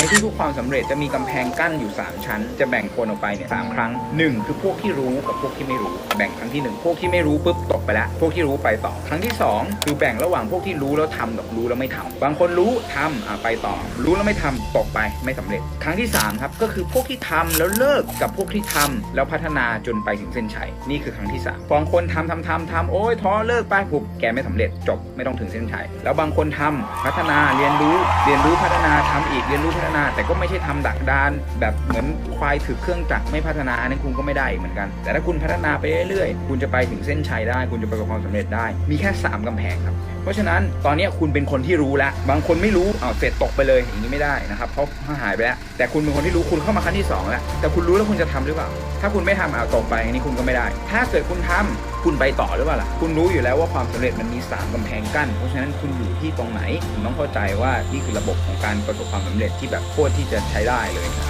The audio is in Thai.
ในทุกๆความสำเร็จจะมีกำแพงกั้นอยู่ 3 ชั้น จะแบ่งคนออกไปเนี่ยสามครั้ง 1 คือพวกที่รู้กับพวกที่ไม่รู้ แบ่งครั้งที่ 1 พวกที่ไม่รู้ปุ๊บตกไปแล้วพวกที่รู้ไปต่อ ครั้งที่ 2 คือแบ่งระหว่างพวกที่รู้แล้วทำกับรู้แล้วไม่ทำบางคนรู้ทำอะไปต่อ รู้แล้วไม่ทำตกไปไม่สำเร็จ ครั้งที่3ครับก็คือพวกที่ทำแล้วเลิกกับพวกที่ทำแล้วพัฒนาจนไปถึงเส้นชัยนี่คือครั้งที่3บางคนทำทำทำทำโอ้ยท้อเลิกไปปุ๊บแกไม่สำเร็จจบไม่ต้องถึงเส้นชัยแล้วบางคนทำพัฒนาเรียนรู้เรียนรู้พัฒนาทำอีกเรียนรู้พัฒนาแต่ก็ไม่ใช่ทำดักดาน แบบเหมือนควายถือเครื่องจักรไม่พัฒนาอันนั้นคุณก็ไม่ได้เหมือนกัน แต่ถ้าคุณพัฒนาไปเรื่อยๆ คุณจะไปถึงเส้นชัยได้ คุณจะประสบความสำเร็จได้ มีแค่ 3กำแพงครับ เพราะฉะนั้นตอนนี้คุณเป็นคนที่รู้แล้วบางคนไม่รู้เอาเสร็จตกไปเลยอย่างนี้ไม่ได้นะครับเพราะหายไปแล้วแต่คุณเป็นคนที่รู้คุณเข้ามาขั้นที่สองแล้วแต่คุณรู้แล้วคุณจะทำหรือเปล่าถ้าคุณไม่ทำเอาตกไปอันนี้คุณก็ไม่ได้ ถ้าเกิดคุณทำ คุณไปต่อหรือเปล่าล่ะ คุณรู้อยู่แล้วว่าความสำเร็จมันมีสามกำแพงกั้น เพราะฉะนั้นคุณอยู่ที่ตรงไหน คุณต้องเข้าใจว่านี่คือระบบของการประสบความสำเร็จที่แบบโคตรที่จะใช้ได้เลยนะครับ